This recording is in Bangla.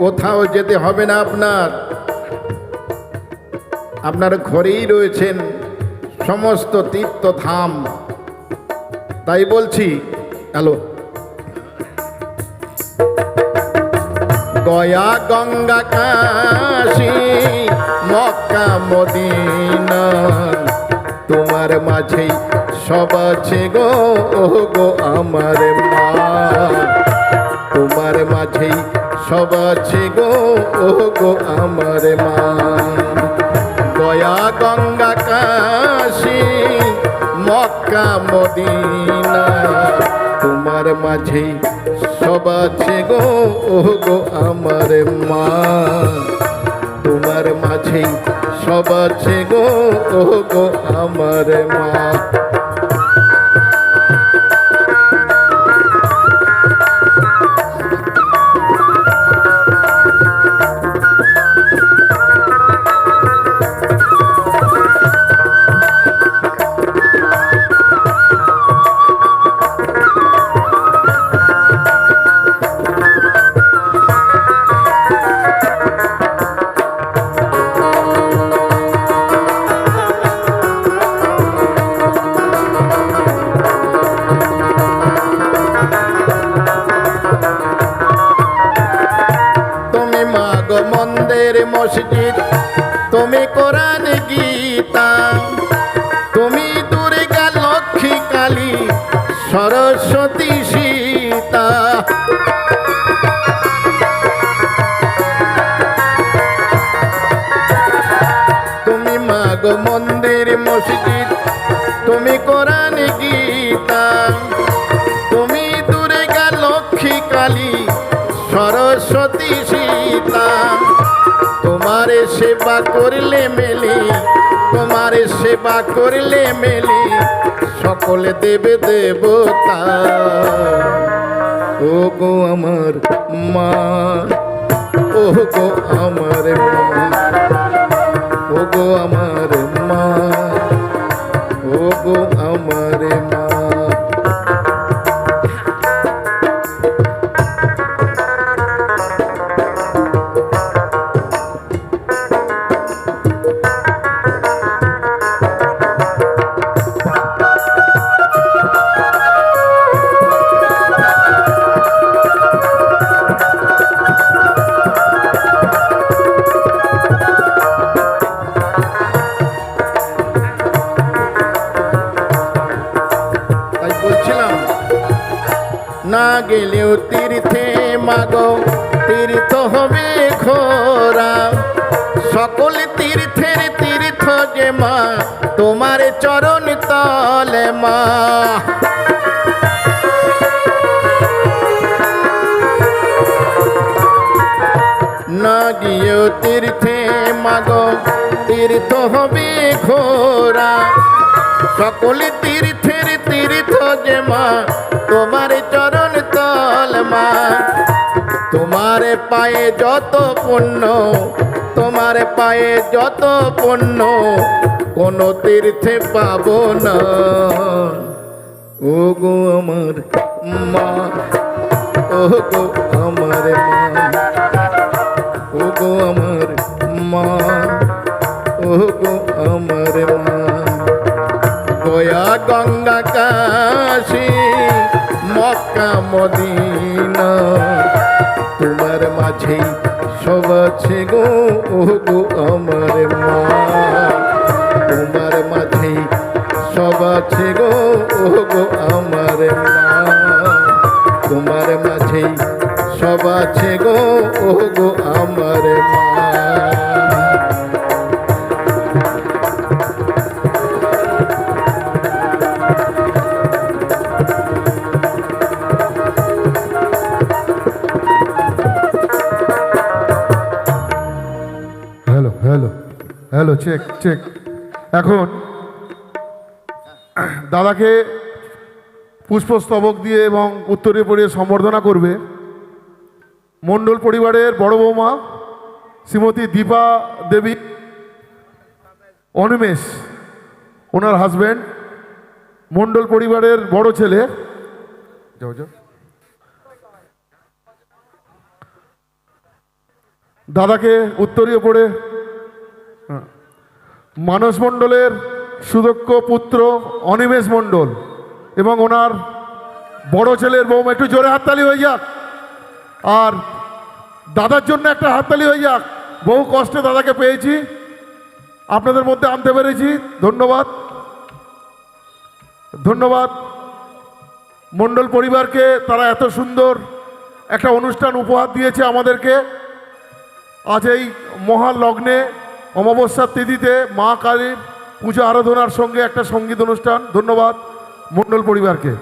কোথাও যেতে হবে না আপনার। আপনার ঘরেই রয়েছেন সমস্ত তীর্থধাম তাই বলছি, hello. Gaya Ganga Kashi, Mecca Medina, তোমার মাঝেই সব আছে গো গো আমার মা। তোমার মাঝেই সব আছে গো ও গো আমার মা। গয়া গঙ্গা কাশী, মক্কা মদিনা, তোমার মাঝেই সব আছে গো ও গো আমার মা। তোমার মাঝেই সব আছে গো ও গো আমার মা। মসজিদ। তুমি কোরআন গীতা। তুমি দুর্গা লক্ষ্মী কালী সরস্বতী সীতা। তুমি মাগ মন্দির মসজিদ। তুমি কোরআন গীতা। তুমি দুর্গা লক্ষ্মী কালী সরস্বতী সীতা। তোমার সেবা করলে মেলি, তোমার সেবা করলে মেলি, সকলে দেবে দেবতা। ও গো আমার মা ও গো আমার মা ও গো আমার মা ও গো আমার মা। না গেলেও তীর্থে মাগো, তীর্থ হবে খোরা সকল তীর্থের তীর্থ যে মা, তোমার চরণ তলে মা। না গিয়েও তীর্থে মাগো, তীর্থ হবে খোরা সকল তীর্থ যে মা, তোমার চরণ তল মা। তোমার পায়ে যত পুণ্য, তোমার পায়ে যত পুণ্য, কোন তীর্থে পাবো না। ও গো আমার মা ও গো আমার মা ও গো আমার মা ও গো আমার মা। Ganga Kashi Mecca Medina. তোমার মাঝে সব আছে গো গো আমার মা। তোমার মাঝে সব আছে গো গো আমার মা। তোমার মাঝে সব আছে গো গো আমার মা। হ্যালো হ্যালো চেক চেক এখন দাদাকে পুষ্পস্তবক দিয়ে এবং উত্তরে পড়িয়ে সম্বর্ধনা করবে মণ্ডল পরিবারের বড় বৌমা শ্রীমতী দীপা দেবী অনিমেষ, ওনার হাজব্যান্ড মণ্ডল পরিবারের বড় ছেলে দাদাকে উত্তরীয় পড়ে। মানস মণ্ডলের সুদক্ষ পুত্র অনিমেষ মণ্ডল এবং ওনার বড় ছেলের বৌমা, একটু জোরে হাততালি হয়ে যাক। আর দাদার জন্য একটা হাততালি হয়ে যাক। বহু কষ্টে দাদাকে পেয়েছি। আপনাদের মধ্যে আনতে পেরেছি। ধন্যবাদ। ধন্যবাদ। মণ্ডল পরিবারকে তারা এত সুন্দর একটা অনুষ্ঠান উপহার দিয়েছে আমাদেরকে। আজ এই মহা লগ্নে অমাবস্যার তিথিতে মা কালীর পূজা আরাধনার সঙ্গে একটা সংগীত অনুষ্ঠান। ধন্যবাদ মণ্ডল পরিবারকে।